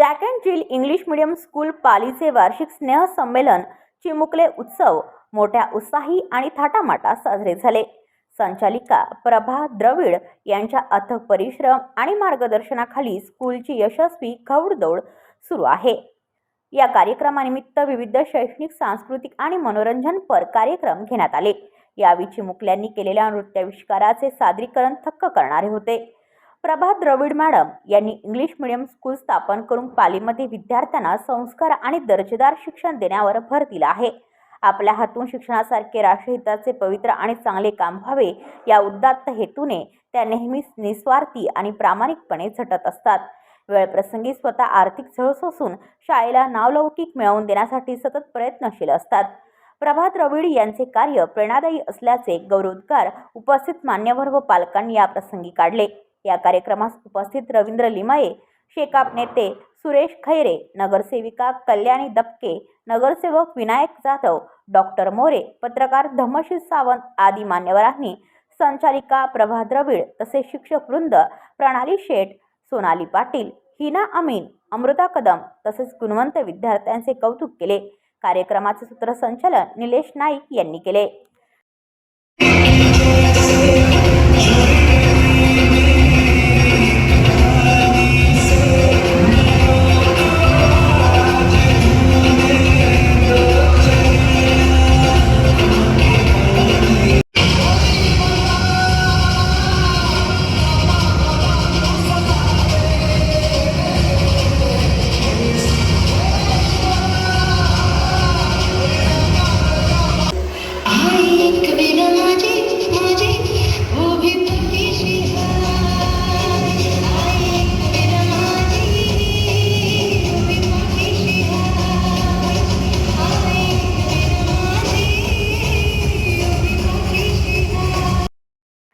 Jack and Jill English medium school पालीचे वार्षिक स्नेह संमेलन चिमुकले उत्सव मोठ्या उत्साही आणि थाटामाटात साजरे झाले. संचालिका प्रभा द्रविड यांच्या अथक परिश्रम आणि मार्गदर्शनाखाली स्कूलची यशस्वी घौडदौड सुरू आहे. या कार्यक्रमानिमित्त विविध शैक्षणिक सांस्कृतिक आणि मनोरंजनपर कार्यक्रम घेण्यात आले. यावेळी चिमुकल्यांनी केलेल्या नृत्याविष्काराचे सादरीकरण थक्क करणारे होते. प्रभात द्रविड मॅडम यांनी इंग्लिश मीडियम स्कूल स्थापन करून पालीमध्ये विद्यार्थ्यांना संस्कार आणि दर्जेदार शिक्षण देण्यावर भर दिला आहे. आपल्या हातून शिक्षणासारखे राष्ट्रहिताचे पवित्र आणि चांगले काम व्हावे या उदात्त हेतूने त्या नेहमीच निस्वार्थी आणि प्रामाणिकपणे झटत असतात. वेळप्रसंगी स्वतः आर्थिक झळ सोसून शाळेला नावलौकिक मिळवून देण्यासाठी सतत प्रयत्नशील असतात. प्रभात रविड यांचे कार्य प्रेरणादायी असल्याचे गौरवोद्गार उपस्थित मान्यवर व पालकांनी या प्रसंगी काढले. या कार्यक्रमास उपस्थित रवींद्र लिमाये शेकाप नेते सुरेश खैरे नगरसेविका कल्याणी दपके नगरसेवक विनायक जाधव डॉक्टर मोरे पत्रकार धम्मशील सावंत आदी मान्यवरांनी संचालिका प्रभा द्रविड तसेच शिक्षक वृंद प्रणाली शेठ सोनाली पाटील हिना अमीन अमृता कदम तसेच गुणवंत विद्यार्थ्यांचे कौतुक केले. कार्यक्रमाचे सूत्रसंचालन निलेश नाईक यांनी केले.